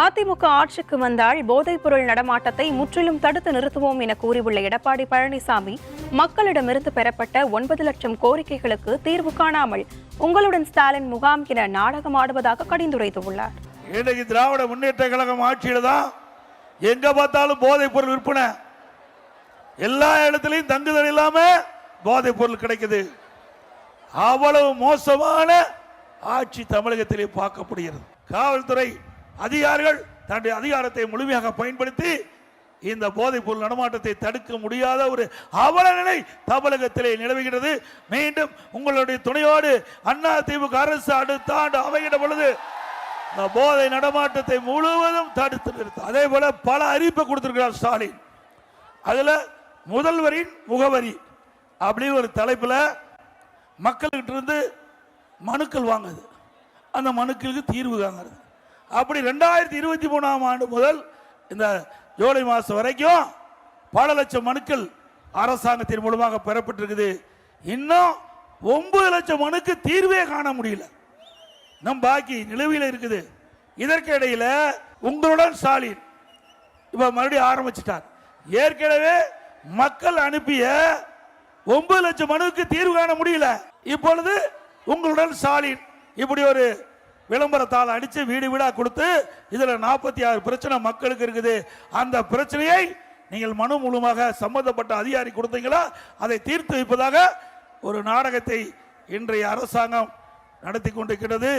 அதிமுக ஆட்சிக்கு வந்தால் போதைப்பொருள் நடமாட்டத்தை முற்றிலும் தடுத்து நிறுத்துவோம் என கூறியுள்ள எடப்பாடி பழனிசாமி மக்களிடமிருந்து பெறப்பட்ட ஒன்பது லட்சம் கோரிக்கைகளுக்கு தீர்வு காணாமல் உங்களுடன் ஸ்டாலின் முகாம் என நாடகமாடுவதாக கடிந்துரைத்துள்ளார். இன்றைக்கு திராவிட முன்னேற்ற கழகம் ஆட்சியில் தான் எங்க பார்த்தாலும் போதைப் பொருள் விற்பனை. எல்லா இடத்துலையும் தங்குதல் இல்லாம போதைப் பொருள் கிடைக்குது. அவ்வளவு மோசமான ஆட்சி தமிழகத்திலே பார்க்கப்படுகிறது. காவல்துறை அதிகாரிகள் தன்னுடைய அதிகாரத்தை முழுமையாக பயன்படுத்தி இந்த போதைப் பொருள் நடமாட்டத்தை தடுக்க முடியாத ஒரு அவல நிலை தமிழகத்திலே நிலவுகிறது. மீண்டும் உங்களுடைய துணையோடு அண்ணா திமுக அரசு அடுத்த ஆண்டு அமைகிற பொழுது இந்த போதை நடமாட்டத்தை முழுவதும் தடுத்து நிறுத்த அதே போல பல அறிவிப்பை கொடுத்திருக்கிறார் ஸ்டாலின். அதுல முதல்வரின் முகவரி அப்படின்னு ஒரு தலைப்புல மக்கள்கிட்ட இருந்து மனுக்கள் வாங்குது. அந்த மனுக்களுக்கு தீர்வு காங்கிறது அப்படி ரெண்டாயிரத்தி இருபத்தி மூணாம் ஆண்டு முதல் இந்த ஜூலை மாதம் வரைக்கும் பல லட்சம் மனுக்கள் அரசாங்கத்தின் மூலமாக பெறப்பட்டிருக்குது. இன்னும் ஒன்பது லட்சம் மனுக்கு தீர்வே காண முடியல. நம் பாக்கி நிலுவையில் இருக்குது. இதற்கு இடையில உங்களுடன் ஸ்டாலின் இப்ப மறுபடியும் ஆரம்பிச்சிட்டார். ஏற்கனவே மக்கள் அனுப்பிய ஒன்பது லட்சம் மனுவுக்கு தீர்வு காண முடியல. இப்பொழுது உங்களுடன் ஸ்டாலின் இப்படி ஒரு விளம்பரத்தால் அடித்து வீடு வீடாக கொடுத்து இதில் நாற்பத்தி ஆறு பிரச்சனை மக்களுக்கு இருக்குது. அந்த பிரச்சனையை நீங்கள் மனு மூலமாக சம்பந்தப்பட்ட அதிகாரி கொடுத்தீங்களா? அதை தீர்த்து வைப்பதாக ஒரு நாடகத்தை இன்றைய அரசாங்கம் நடத்தி கொண்டிருக்கிறது.